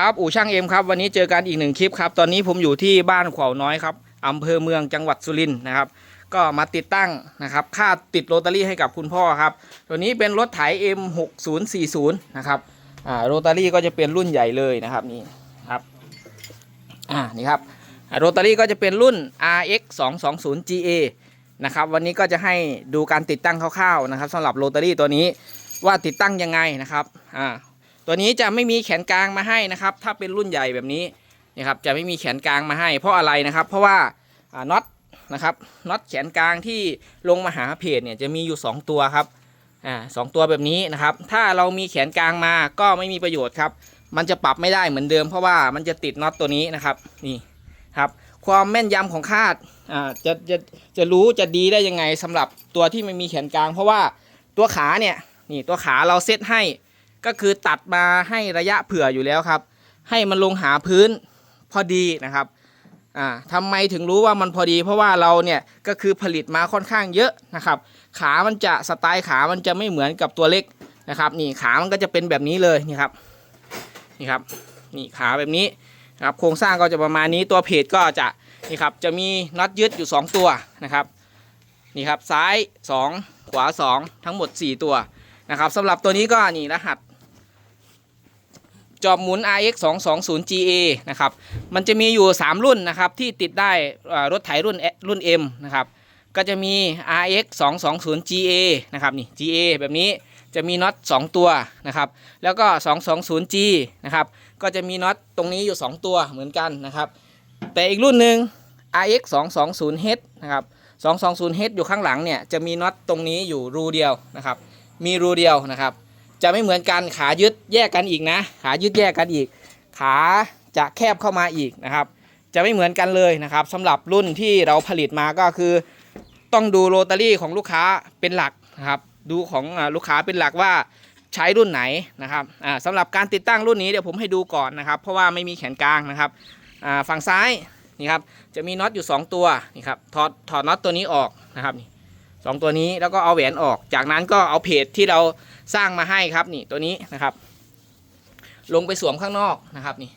ครับอู่ช่างเอ็มครับวันนี้เจอกันอีกหนึ่งคลิปครับตอนนี้ผมอยู่ที่บ้านขวาวน้อยครับอำเภอเมืองจังหวัดสุรินทร์นะครับ ก็มาติดตั้งนะครับค่าติดโรตารี่ให้กับคุณพ่อครับตัวนี้เป็นรถไถ M6040 นะครับอ่าโรตารี่ก็จะเป็นรุ่นใหญ่เลยนะครับนี่ครับอ่านี่ครับโรตารี่ก็จะเป็นรุ่น RX 220 GA นะครับวันนี้ก็จะให้ดูการติดตั้งคร่าวๆนะครับสำหรับโรตารี่ตัวนี้ว่าติดตั้งยังไงนะครับอ่า ตัวนี้จะไม่มีแขนกลางมาให้นะครับ ถ้าเป็นรุ่นใหญ่แบบนี้นะครับจะไม่มีแขนกลางมาให้ เพราะอะไรนะครับ เพราะว่าน็อตนะครับน็อตแขนกลางที่ลงมาหาเพจเนี่ยจะมีอยู่ 2 ตัวครับอ่าสองตัวแบบนี้นะครับ ถ้าเรามีแขนกลางมาก็ไม่มีประโยชน์ครับ มันจะปรับไม่ได้เหมือนเดิม เพราะว่ามันจะติดน็อตตัวนี้นะครับนี่ครับความแม่นยำของคาดอ่าจะจะจะรู้จะดีได้ยังไงสำหรับตัวที่ไม่มีแขนกลาง เพราะว่าตัวขาเนี่ยนี่ตัวขาเราเซตให้ ก็คือตัดมาให้ระยะเผื่ออยู่แล้วครับ ให้มันลงหาพื้นพอดีนะครับอ่าทำไมถึงรู้ว่ามันพอดี เพราะว่าเราเนี่ยก็คือผลิตมาค่อนข้างเยอะนะครับ ขามันจะสไตล์ขามันจะไม่เหมือนกับตัวเล็กนะครับ นี่ขามันก็จะเป็นแบบนี้เลยนี่ครับนี่ครับนี่ขาแบบนี้นะครับโครงสร้างก็จะประมาณนี้ตัวเพจก็จะนี่ครับจะมีน็อตยึดอยู่ 2 ตัวนะครับนี่ครับซ้าย 2 ขวา 2 ทั้งหมด 4 ตัวนะครับสำหรับตัวนี้ก็นี่รหัส จอบหมุน RX 220 GA นะครับ มันจะมีอยู่ 3 รุ่นนะครับที่ติดได้รถไถรุ่นรุ่น M นะครับ ก็จะมี RX 220 GA นะครับนี่ GA แบบนี้จะมีน็อต2ตัวนะครับ แล้วก็ 220G นะครับ ก็จะมีน็อตตรงนี้อยู่ 2 ตัวเหมือนกันนะครับ แต่อีกรุ่นหนึ่ง RX 220H นะครับ 220H อยู่ข้างหลังเนี่ยจะมีน็อตตรงนี้อยู่รูเดียวนะครับ มีรูเดียวนะครับ จะไม่เหมือนกันขายึดแยกกันอีกนะ ขายึดแยกกันอีก ขาจะแคบเข้ามาอีกนะครับ จะไม่เหมือนกันเลยนะครับสำหรับรุ่นที่เราผลิตมาก็คือ ต้องดูโรตารี่ของลูกค้าเป็นหลักนะครับ ดูของลูกค้าเป็นหลักว่าใช้รุ่นไหนนะครับอ่าสำหรับการติดตั้งรุ่นนี้เดี๋ยวผมให้ดูก่อนนะครับ เพราะว่าไม่มีแขนกลางนะครับฝั่งซ้ายนี่ครับจะมีน็อตอยู่ 2 ตัวนี่ครับถอดถอดน็อตตัวนี้ออกนะครับนี่ สองตัวนี้แล้วก็เอาแหวนออก จากนั้นก็เอาเพจที่เราสร้างมาให้ครับนี่ตัวนี้นะครับ ลงไปสวมข้างนอกนะครับนี่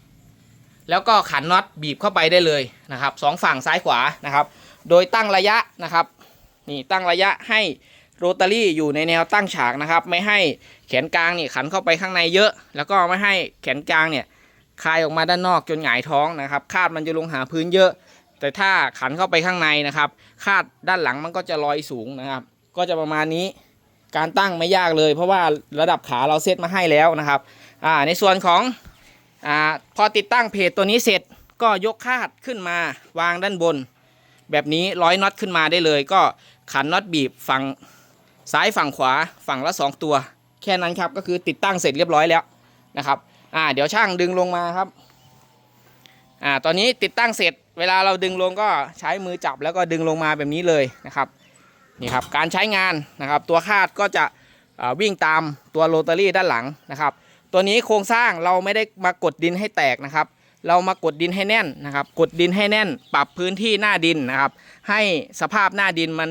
แล้วก็ขันน็อตบีบเข้าไปได้เลยนะครับสองฝั่งซ้ายขวานะครับ โดยตั้งระยะนะครับ นี่ตั้งระยะให้โรตารี่อยู่ในแนวตั้งฉากนะครับ ไม่ให้แขนกลางนี่ขันเข้าไปข้างในเยอะ แล้วก็ไม่ให้แขนกลางเนี่ยคลายออกมาด้านนอกจนหงายท้องนะครับ คาดมันจะลงหาพื้นเยอะ แต่ถ้าขันเข้าไปข้างในนะครับ คาดด้านหลังมันก็จะลอยสูงนะครับ ก็จะประมาณนี้การตั้งไม่ยากเลย เพราะว่าระดับขาเราเซตมาให้แล้วนะครับอ่าในส่วนของอาพอติดตั้งเพจตัวนี้เสร็จก็ยกคาดขึ้นมาวางด้านบน แบบนี้ร้อยน็อตขึ้นมาได้เลย ก็ขันน็อตบีบฝั่งซ้ายฝั่งขวาฝั่งละ 2 ตัว แค่นั้นครับก็คือติดตั้งเสร็จเรียบร้อยแล้วนะครับอ่าเดี๋ยวช่างดึงลงมาครับอ่าตอนนี้ติดตั้งเสร็จ เวลาเราดึงลงก็ใช้มือจับแล้วก็ดึงลงมาแบบนี้เลยนะครับนี่ครับการใช้งานนะครับ ตัวคาดก็จะวิ่งตามตัวโรตารี่ด้านหลังนะครับ ตัวนี้โครงสร้างเราไม่ได้มากดดินให้แตกนะครับ เรามากดดินให้แน่นนะครับ กดดินให้แน่น ปรับพื้นที่หน้าดินนะครับ ให้สภาพหน้าดินมัน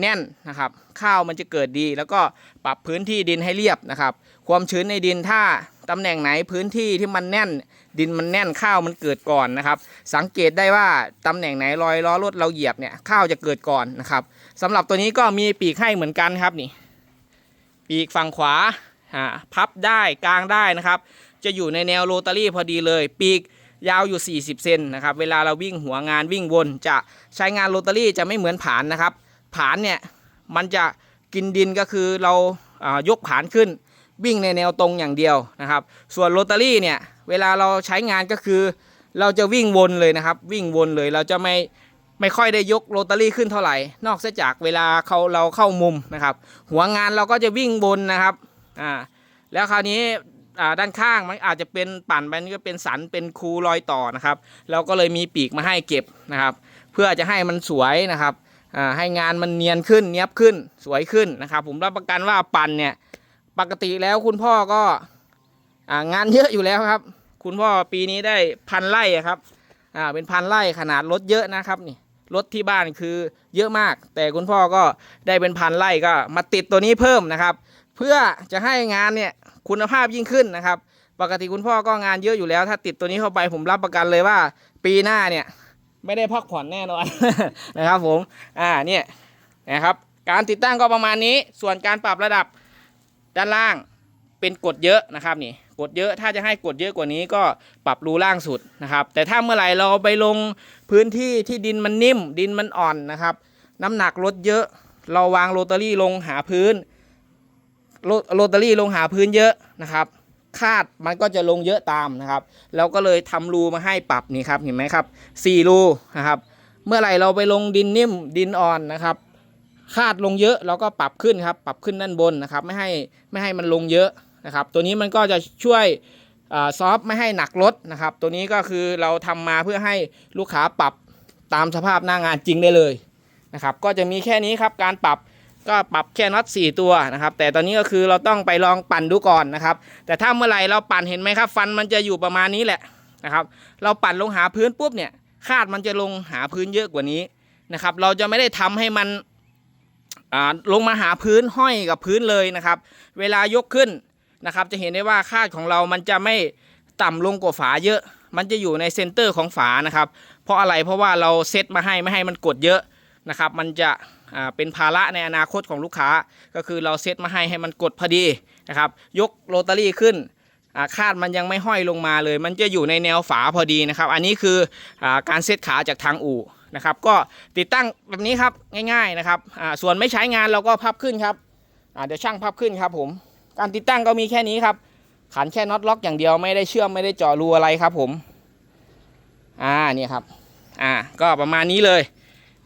แน่นนะครับ ข้าวมันจะเกิดดี แล้วก็ปรับพื้นที่ดินให้เรียบนะครับ ความชื้นในดินถ้าตำแหน่งไหนพื้นที่ที่มันแน่น ดินมันแน่นข้าวมันเกิดก่อนนะครับ สังเกตได้ว่าตำแหน่งไหนรอยล้อรถเราเหยียบเนี่ยข้าวจะเกิดก่อนนะครับสำหรับตัวนี้ก็มีปีกให้เหมือนกันครับนี่ ปีกฝั่งขวาพับได้กลางได้นะครับ จะอยู่ในแนวโรตารี่พอดีเลย ปีกยาวอยู่ 40 เซนนะครับเวลาเราวิ่งหัวงานวิ่งวนจะใช้งานโรตารี่จะไม่เหมือนผานนะครับ ผานเนี่ยมันจะกินดินก็คือเรายกผานขึ้น วิ่งในแนวตรงอย่างเดียวนะครับ ส่วนโรตารี่เนี่ยเวลาเราใช้งานก็คือ เราจะวิ่งวนเลยนะครับ วิ่งวนเลยเราจะไม่ไม่ค่อยได้ยกโรตารี่ขึ้นเท่าไหร่ นอกจากเวลาเขาเราเข้ามุมนะครับ หัวงานเราก็จะวิ่งบนนะครับอ่าแล้วคราวนี้อ่าด้านข้างมันอาจจะเป็นปั่นไปนี่ก็เป็นสันเป็นคูรอยต่อนะครับ เราก็เลยมีปีกมาให้เก็บนะครับ เพื่อจะให้มันสวยนะครับอ่าให้งานมันเนียนขึ้นเนียบขึ้นสวยขึ้นนะครับ ผมรับประกันว่าปั่นเนี่ย ปกติแล้วคุณพ่อก็งานเยอะอยู่แล้วครับ คุณพ่อปีนี้ได้พันไร่ครับอ่าเป็นพันไร่ขนาดรถเยอะนะครับนี่รถที่บ้านคือเยอะมาก แต่คุณพ่อก็ได้เป็นพันไร่ก็มาติดตัวนี้เพิ่มนะครับ เพื่อจะให้งานเนี่ยคุณภาพยิ่งขึ้นนะครับ ปกติคุณพ่อก็งานเยอะอยู่แล้ว ถ้าติดตัวนี้เข้าไปผมรับประกันเลยว่า ปีหน้าเนี่ยไม่ได้พักผ่อนแน่นอนนะครับผมอ่าเนี่ยนะครับการติดตั้งก็ประมาณนี้ส่วนการปรับระดับ ด้านล่างเป็นกดเยอะนะครับนี่กดเยอะถ้าจะให้กดเยอะกว่านี้ก็ปรับรูล่างสุดนะครับ แต่ถ้าเมื่อไหร่เราไปลงพื้นที่ที่ดินมันนิ่ม ดินมันอ่อนนะครับ น้ำหนักลดเยอะ เราวางโรตารี่ลงหาพื้นโรตารี่ลงหาพื้นเยอะนะครับคาดมันก็จะลงเยอะตามนะครับเราก็เลยทำรูมาให้ปรับนี่ครับเห็นไหมครับสี่รูนะครับ เมื่อไหร่เราไปลงดินนิ่มดินอ่อนนะครับ คาดลงเยอะเราก็ปรับขึ้นครับ ปรับขึ้นด้านบนนะครับ ไม่ให้ไม่ให้มันลงเยอะนะครับ ตัวนี้มันก็จะช่วยอซอฟไม่ให้หนักรถนะครับ ตัวนี้ก็คือเราทำมาเพื่อให้ลูกค้าปรับตามสภาพหน้างานจริงได้เลยนะครับ ก็จะมีแค่นี้ครับการปรับก็ปรับแค่น็อต4ตัวนะครับ แต่ตอนนี้ก็คือเราต้องไปลองปั่นดูก่อนนะครับ แต่ถ้าเมื่อไหร่เราปั่นเห็นไหมครับ ฟันมันจะอยู่ประมาณนี้แหละนะครับ เราปั่นลงหาพื้นปุ๊บเนี่ยคาดมันจะลงหาพื้นเยอะกว่านี้นะครับ เราจะไม่ได้ทำให้มัน ลงมาหาพื้นห้อยกับพื้นเลยนะครับ เวลายกขึ้นนะครับ จะเห็นได้ว่าคาดของเรามันจะไม่ต่ำลงกว่าฝาเยอะ มันจะอยู่ในเซนเตอร์ของฝานะครับ เพราะอะไรเพราะว่าเราเซตมาให้ไม่ให้มันกดเยอะนะครับ มันจะเป็นภาระในอนาคตของลูกค้า ก็คือเราเซตมาให้ให้มันกดพอดีนะครับ ยกโรตารี่ขึ้นาคาดมันยังไม่ห้อยลงมาเลย มันจะอยู่ในแนวฝาพอดีนะครับ อันนี้คืออการเซตขาจากทางอู่ นะครับ ก็ติดตั้งแบบนี้ครับง่ายๆนะครับอ่าส่วนไม่ใช้งานเราก็พับขึ้นครับอ่าเดี๋ยวช่างพับขึ้นครับผมการติดตั้งก็มีแค่นี้ครับขันแค่น็อตล็อกอย่างเดียวไม่ได้เชื่อมไม่ได้เจาะรูอะไรครับผมอ่าเนี่ยครับอ่าก็ประมาณนี้เลย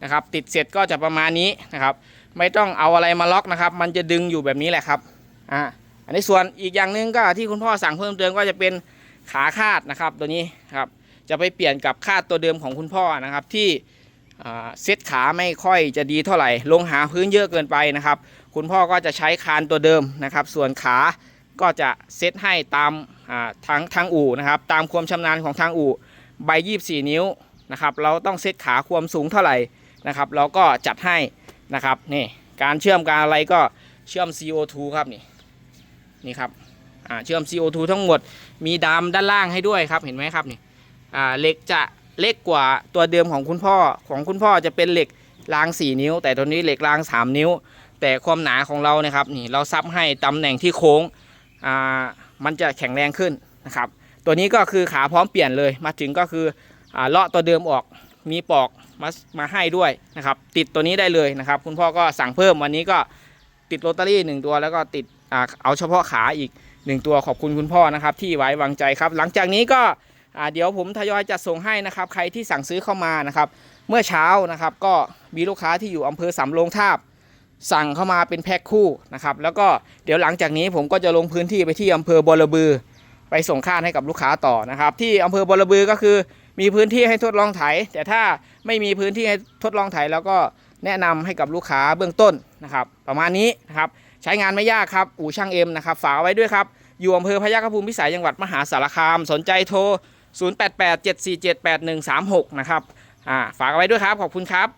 นะครับ ติดเสร็จก็จะประมาณนี้นะครับ ไม่ต้องเอาอะไรมาล็อกนะครับ มันจะดึงอยู่แบบนี้แหละครับอ่าอันนี้ส่วนอีกอย่างหนึ่งก็ที่คุณพ่อสั่งเพิ่มเติมก็จะเป็นขาคาดนะครับตัวนี้ครับจะไปเปลี่ยนกับคาดตัวเดิมของคุณพ่อนะครับที่ เซตขาไม่ค่อยจะดีเท่าไหร่ ลงหาพื้นเยอะเกินไปนะครับ คุณพ่อก็จะใช้คานตัวเดิมนะครับ ส่วนขาก็จะเซตให้ตามาทางทางอู่นะครับ ตามความชำนาญของทางอู่ใบ 24 นิ้วนะครับ เราต้องเซตขาความสูงเท่าไหร่นะครับ เราก็จัดให้นะครับนี่การเชื่อมการอะไรก็เชื่อม CO2 ครับนี่นี่ครับเชื่อม CO2 ทั้งหมดมีดามด้านล่างให้ด้วยครับเห็นไหมครับนี่เหล็กจะ เล็กกว่าตัวเดิมของคุณพ่อของคุณพ่อจะเป็นเหล็กราง 4 นิ้ว แต่ตัวนี้เหล็กราง 3 นิ้ว แต่ความหนาของเรานี่ยครับนี่เราซับให้ตำแหน่งที่โค้งอ่ามันจะแข็งแรงขึ้นนะครับ ตัวนี้ก็คือขาพร้อมเปลี่ยนเลยมาถึงก็คืออ่าเลาะตัวเดิมออกมีปอกมามาให้ด้วยนะครับ ติดตัวนี้ได้เลยนะครับ คุณพ่อก็สั่งเพิ่มวันนี้ก็ติดโรตารี่หนึ่งตัวแล้วก็ติดอ่าเอาเฉพาะขาอีกหนึ่งตัวขอบคุณคุณพ่อนะครับ ที่ไว้วางใจครับ หลังจากนี้ก็ อ่าเดี๋ยวผมทยอยจัดส่งให้นะครับ ใครที่สั่งซื้อเข้ามานะครับ เมื่อเช้านะครับ ก็มีลูกค้าที่อยู่อำเภอสำโรงทาบ สั่งเข้ามาเป็นแพ็คคู่นะครับ แล้วก็เดี๋ยวหลังจากนี้ผมก็จะลงพื้นที่ไปที่อำเภอบอระบือ ไปส่งข้านให้กับลูกค้าต่อนะครับ ที่อำเภอบอระบือก็คือมีพื้นที่ให้ทดลองไถ แต่ถ้าไม่มีพื้นที่ให้ทดลองไถแล้วก็แนะนำให้กับลูกค้าเบื้องต้นนะครับ ประมาณนี้นะครับใช้งานไม่ยากครับ อู่ช่างเอ็มนะครับ ฝากไว้ด้วยครับ อยู่อำเภอพยัคฆภูมิพิสัยจังหวัดมหาสารคาม สนใจโทร 0887478136 นะครับ อ่า ฝากเอาไว้ด้วยครับ ขอบคุณครับ